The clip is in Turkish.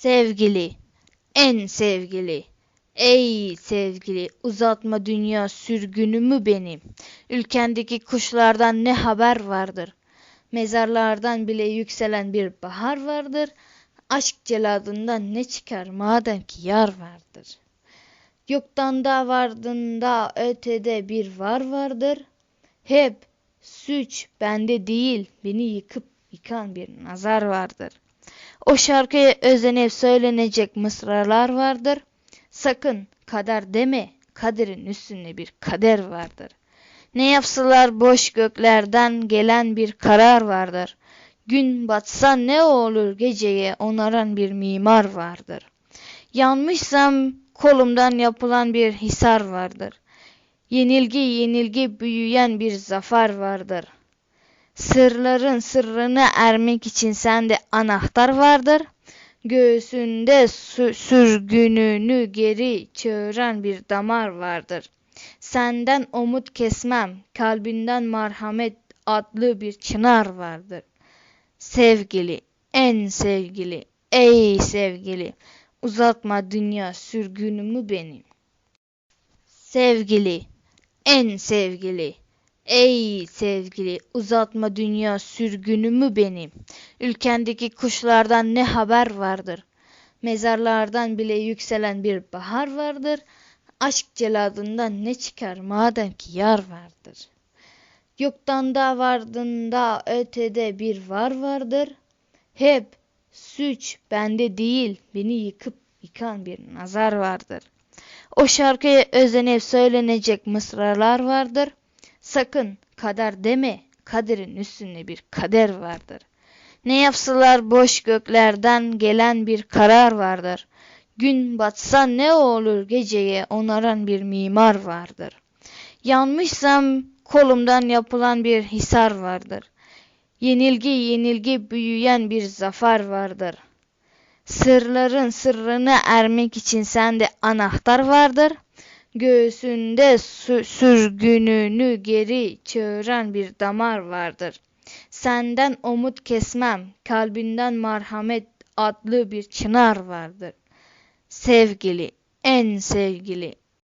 Sevgili, en sevgili, ey sevgili, uzatma dünya sürgünümü benim. Ülkendeki kuşlardan ne haber vardır? Mezarlardan bile yükselen bir bahar vardır. Aşk celadından ne çıkar madem ki yar vardır. Yoktan da vardığında ötede bir var vardır. Hep suç bende değil, beni yıkıp yıkan bir nazar vardır. O şarkıya özenip söylenecek mısralar vardır. Sakın kader deme, kaderin üstünde bir kader vardır. Ne yapsalar boş göklerden gelen bir karar vardır. Gün batsa ne olur geceye onaran bir mimar vardır. Yanmışsam kolumdan yapılan bir hisar vardır. Yenilgi yenilgi büyüyen bir zafer vardır. Sırların sırrını ermek için sende anahtar vardır. Göğsünde sü- sürgününü geri çağıran bir damar vardır. Senden umut kesmem, kalbinden merhamet adlı bir çınar vardır. Sevgili, en sevgili, ey sevgili, uzatma dünya sürgünümü benim. Sevgili, en sevgili, ey sevgili, uzatma dünya sürgünümü benim. Ülkendeki kuşlardan ne haber vardır? Mezarlardan bile yükselen bir bahar vardır. Aşk celadından ne çıkar madem ki yar vardır. Yoktan da vardığında ötede bir var vardır. Hep suç bende değil, beni yıkıp yıkan bir nazar vardır. O şarkıya özenip söylenecek mısralar vardır. Sakın kader deme, kaderin üstünde bir kader vardır. Ne yapsalar boş göklerden gelen bir karar vardır. Gün batsa ne olur geceye onaran bir mimar vardır. Yanmışsam kolumdan yapılan bir hisar vardır. Yenilgi yenilgi büyüyen bir zafer vardır. Sırların sırrını ermek için sende anahtar vardır. Göğsünde sü- sürgününü geri çağıran bir damar vardır. Senden umut kesmem, kalbinden merhamet adlı bir çınar vardır. Sevgili, en sevgili,